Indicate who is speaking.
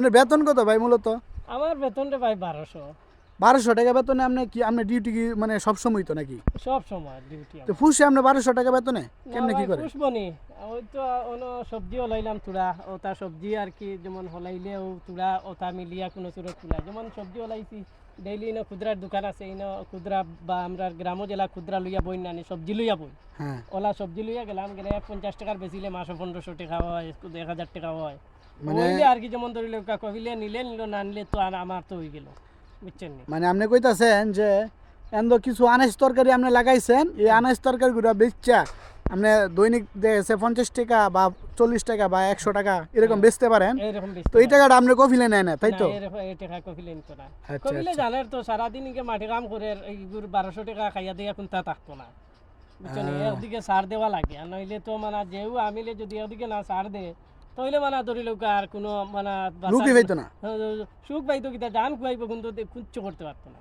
Speaker 1: আপনার বেতন কত ভাই মূলত?
Speaker 2: আমার বেতনটা ভাই বারোশো।
Speaker 1: বারোশো টাকা বেতনে আপনি কি আপনি ডিউটি কি মানে সবসময় তো নাকি?
Speaker 2: সব সময় ডিউটি
Speaker 1: তো ফুসে আপনি বারোশো টাকা বেতনে? কেমনে কি করে?
Speaker 2: পুষবনি ওই তো অন্য সবজি হলাইলাম তুরা ওটা সবজি আর কি যেমন হলাইলে ও তুরা ওটা মিলিয়া কোনো সুরত তুলা। যেমন সবজি হলাইছি ডেইলি ইনো খুচরার দোকান আছে ইনো খুচরা বা আমরা গ্রাম্য জেলা খুচরা লইয়া বই না সবজি লইয়া বই।
Speaker 1: হ্যাঁ।
Speaker 2: ওলা সবজি লইয়া গেলাম গেলে পঞ্চাশ টাকার বেচিলে মাসে পনেরোশো টাকা হয় এক হাজার টাকা হয়।
Speaker 1: মানে-
Speaker 2: আর কি যেমন ধরিলে কহিলে নিলে নিল না নিলে তো আর আমার তো হয়ে গেল বুঝছেন
Speaker 1: মানে আপনি কইতাছেন যে এন্দ কিছু আনাজ তরকারি আপনি লাগাইছেন এই আনাজ তরকারিগুলো বেচা আপনি দৈনিক দেখেছে পঞ্চাশ টাকা বা চল্লিশ টাকা বা একশো টাকা এরকম বেচতে পারেন তো এই টাকাটা আপনি কফিলে নেয় না তাই তো?
Speaker 2: কফিলে
Speaker 1: আচ্ছা, আচ্ছা।
Speaker 2: জানার তো সারাদিন মাঠে কাম করে বারোশো টাকা খাইয়া দিয়া কোনটা থাকতো না একদিকে সার দেওয়া লাগে আর নইলে তো মানে যেও আমিলে যদি একদিকে না সার দে তাহলে মানে ধরি লোক আর কোনো মানে
Speaker 1: না?
Speaker 2: সুখ পাইতো কিতা ডান খুয়াইব কিন্তু কুচ্ছ করতে পারতো না।